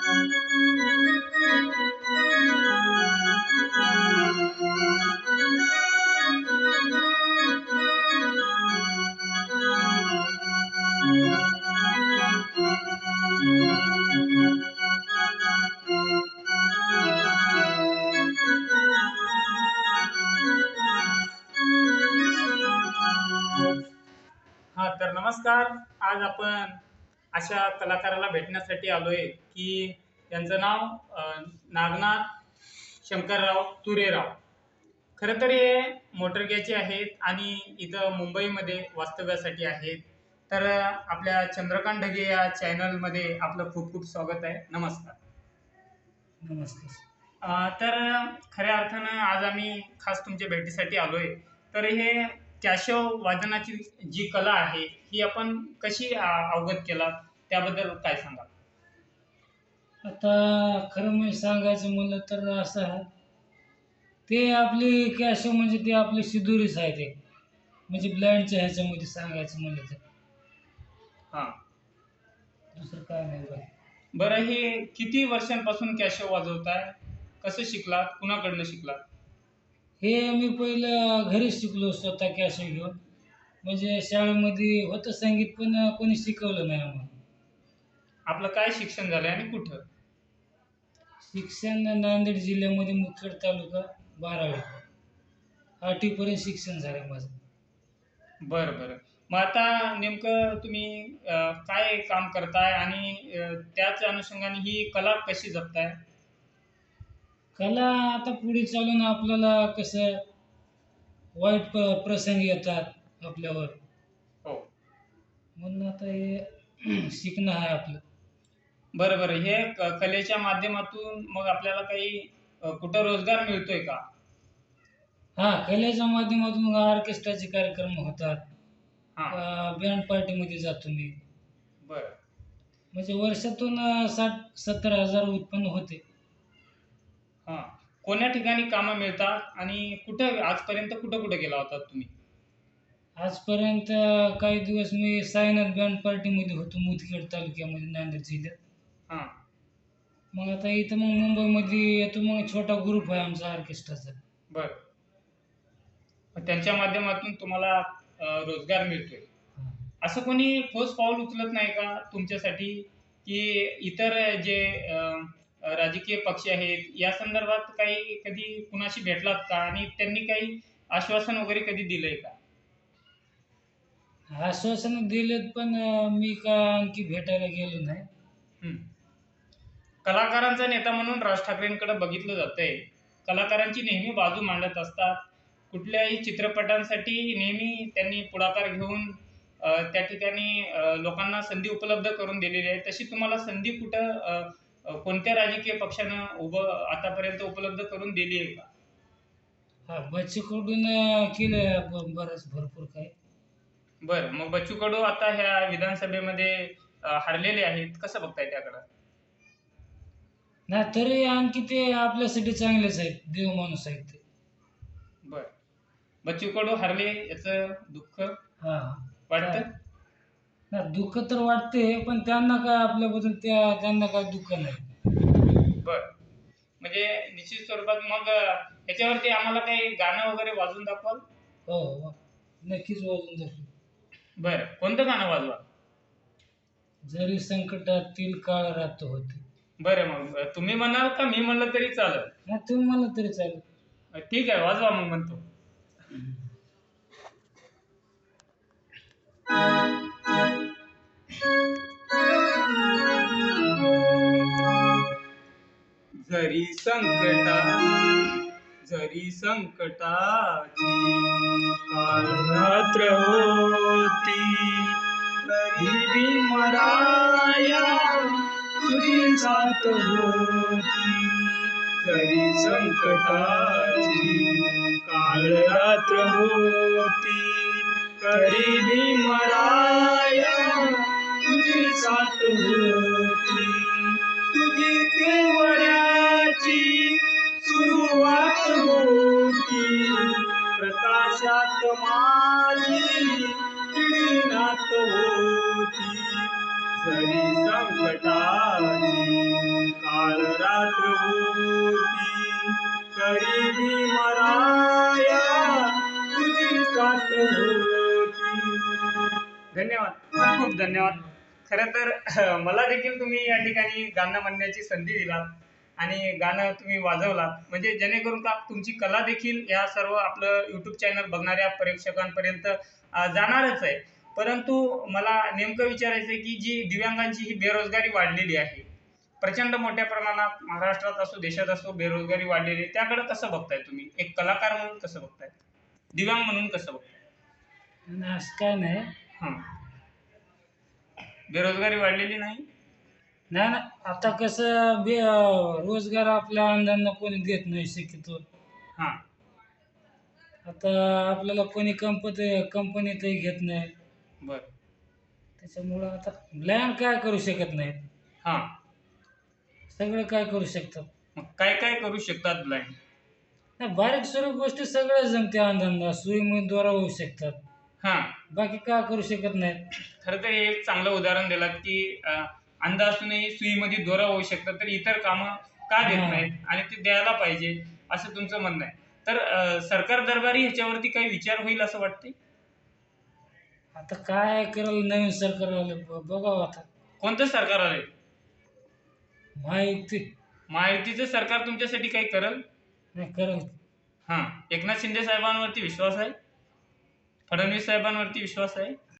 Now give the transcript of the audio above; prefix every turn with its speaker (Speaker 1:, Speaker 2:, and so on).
Speaker 1: हा तर नमस्कार. आज आपण अशा कलाकाराला भेटण्यासाठी आलोय की त्यांचं नाव नागनाथ शंकरराव तुरेराव. खरं तर हे मोटरग्याचे आहेत आणि इथं मुंबईमध्ये वास्तव्यासाठी आहेत. तर आपल्या चंद्रकांत ढगे या चॅनलमध्ये आपलं खूप खूप स्वागत आहे. नमस्कार.
Speaker 2: नमस्कार.
Speaker 1: तर खऱ्या अर्थानं आज आम्ही खास तुमच्या भेटीसाठी आलोय. तर हे कॅशो वादनाची जी कला आहे ही आपण कशी अवगत केला त्याबद्दल काय सांगा
Speaker 2: आता खरं म्हणजे सांगायचं म्हणलं तर असं आहे. ते आपली कॅश म्हणजे ते आपली सिदुरीच आहे ते म्हणजे ब्लाइंडच्या ह्याच्यामध्ये सांगायचं म्हणलं तर.
Speaker 1: हां.
Speaker 2: दुसरं काय नाही बघ
Speaker 1: बरं हे किती वर्षांपासून कॅशो वाजवताय? कसं शिकलात? कुणाकडनं शिकलात?
Speaker 2: हे मी पहिलं घरीच शिकलो स्वतः कॅश घेऊन. म्हणजे शाळेमध्ये होतं संगीत पण कोणी शिकवलं नाही आम्हाला.
Speaker 1: आपलं काय शिक्षण झालंय आणि कुठं?
Speaker 2: शिक्षण नांदेड जिल्ह्यामध्ये मुखेड तालुका बारावी. आठवीपर्यंत शिक्षण झालं माझं.
Speaker 1: बरं बरं. मग आता नेमकं तुम्ही अ, काय काम करताय आणि अ, त्याच अनुषंगाने ही कला कशी जपताय?
Speaker 2: कला आता पुढे चालून आपल्याला कसं वाईट प प्रसंग येतात आपल्यावर.
Speaker 1: हो.
Speaker 2: म्हणून आता हे शिकणं आहे आपलं.
Speaker 1: बरं बरं. हे क- कलेच्या माध्यमातून मग आपल्याला काही अ, कुठं रोजगार मिळतोय का?
Speaker 2: हा कलेच्या माध्यमातून मग ऑर्केस्ट्राचे कार्यक्रम होतात.
Speaker 1: हां.
Speaker 2: बँड पार्टीमध्ये जातो मी.
Speaker 1: बरं.
Speaker 2: म्हणजे वर्षातून अं, साठ सत्तर हजार उत्पन्न होते.
Speaker 1: कोण्या ठिकाणी कामं मिळतात आणि कुठं आजपर्यंत कुठं कुठं गेला होता तुम्ही?
Speaker 2: आजपर्यंत काही दिवस मी साईनाथ बँड पार्टीमध्ये होतो मुदखेड तालुक्यामध्ये नांदेड जिल्ह्यात.
Speaker 1: हां.
Speaker 2: मग आता इथं मग मुंबईमध्ये येतो मग छोटा ग्रुप आहे आमचा ऑर्केस्ट्राचा
Speaker 1: बरं. मग त्यांच्या माध्यमातून तुम्हाला अ, रोजगार मिळतोय. असं कोणी ठोस पाऊल उचलत नाही का तुमच्यासाठी? की इतर जे अ, राजकीय पक्ष आहेत या संदर्भात काही कधी कुणाशी भेटलात का? आणि त्यांनी काही आश्वासन वगैरे कधी दिलंय का?
Speaker 2: आश्वासन दिलेत पण मी का आणखी भेटायला गेलो नाही.
Speaker 1: कलाकारांचा नेता म्हणून राज ठाकरेंकडे बघितलं जातंय. कलाकारांची नेहमी बाजू मांडत असतात. कुठल्याही चित्रपटांसाठी नेहमी त्यांनी पुढाकार घेऊन त्या ठिकाणी लोकांना संधी उपलब्ध करून दिलेली आहे. तशी तुम्हाला संधी कुठं कोणत्या राजकीय पक्षानं उभं आतापर्यंत उपलब्ध करून दिली आहे का?
Speaker 2: हा बच्चूकडून अं, केलंय ब- बरंच भरपूर काही.
Speaker 1: बरं मग बच्चू कडू आता ह्या विधानसभेमध्ये अ, हरलेले आहेत. कसं बघताय त्याकडं?
Speaker 2: नाही तरी आणखी ते आपल्यासाठी चांगलेच आहेत. देव माणूस आहेत ते.
Speaker 1: बरं. बच्चू कडू हरले याचं दुःख
Speaker 2: हा.
Speaker 1: वाटतं?
Speaker 2: नाही दुःख तर वाटते पण त्यांना काय आपल्याबद्दल त्या त्यांना काय दुःख नाही.
Speaker 1: बर. म्हणजे निश्चित स्वरूपात मग अ, ह्याच्यावरती आम्हाला काही गाणं वगैरे वाजून दाखवाल?
Speaker 2: हो हो. नक्कीच वाजून दाखव.
Speaker 1: बर. कोणतं गाणं वाजवा?
Speaker 2: जरी संकटातील काळ राहत होते.
Speaker 1: बरं मग अ, तुम्ही म्हणाल का मी म्हणलं तरी चालेल?
Speaker 2: नाही तुम्ही मला तरी चालेल.
Speaker 1: अ, ठीक आहे वाजवा मग म्हणतो. जरी संकटा जरी संकटाची काळ रात्र होती तरी भीमराया तुझी जात होती. जरी संकटाची काळ रात्र होती तरी भीमराया तुझी जात होती. सुरुवात होती प्रकाशात माझी किडीनात होती सरी संकटाची काळ रात्र होती तरी मी मराया तुझी साथ होती धन्यवाद. खूप खूप धन्यवाद. खरं तर मला देखील तुम्ही या ठिकाणी गाणं म्हणण्याची संधी दिला आणि गाणं तुम्ही वाजवलात. म्हणजे जेणेकरून का तुमची कला देखील या सर्व आपलं यूट्यूब चॅनल बघणाऱ्या प्रेक्षकांपर्यंत जाणारच आहे. परंतु मला नेमकं विचारायचं आहे की जी दिव्यांगांची ही बेरोजगारी वाढलेली आहे प्रचंड मोठ्या प्रमाणात महाराष्ट्रात असो देशात असो बेरोजगारी वाढलेली आहे त्याकडे कसं बघताय तुम्ही? एक कलाकार म्हणून कसं बघताय? दिव्यांग म्हणून कसं बघताय?
Speaker 2: असं काय नाही.
Speaker 1: हां. बेरोजगारी वाढलेली नाही?
Speaker 2: नाही ना आता कसं बे रोजगार आपल्या अंधांना कोणी देत नाही शक्यतो.
Speaker 1: हां.
Speaker 2: आता आपल्याला कोणी कंपनी कंपनीतही घेत नाही.
Speaker 1: बर.
Speaker 2: त्याच्यामुळं आता ब्लँड काय करू शकत नाहीत.
Speaker 1: हां.
Speaker 2: सगळं काय करू शकतात.
Speaker 1: मग काय काय करू शकतात ब्लाइंड
Speaker 2: नाही बारीक स्वरूप गोष्टी सगळ्या जमते अंधांना सुईमुद्वारा होऊ शकतात.
Speaker 1: हां.
Speaker 2: बाकी काय करू शकत नाहीत.
Speaker 1: खरं तर हे एक चांगलं उदाहरण दिलात की अं, अंध असूनही सुईमध्ये दोरा होऊ शकतात तर इतर कामं का देत. नाहीत? आणि ते द्यायला पाहिजे असं तुमचं म्हणणं आहे. तर सरकार दरबारी ह्याच्यावरती काही विचार होईल असं वाटतंय?
Speaker 2: आता काय करेल नवीन सरकार आलं ब- बघावं आता.
Speaker 1: कोणतं सरकार आलंय
Speaker 2: माहिती
Speaker 1: महायुतीचं सरकार तुमच्यासाठी काही करल?
Speaker 2: नाही करेल.
Speaker 1: हां. एकनाथ शिंदे साहेबांवरती विश्वास आहे? फडणवीस साहेबांवरती विश्वास आहे?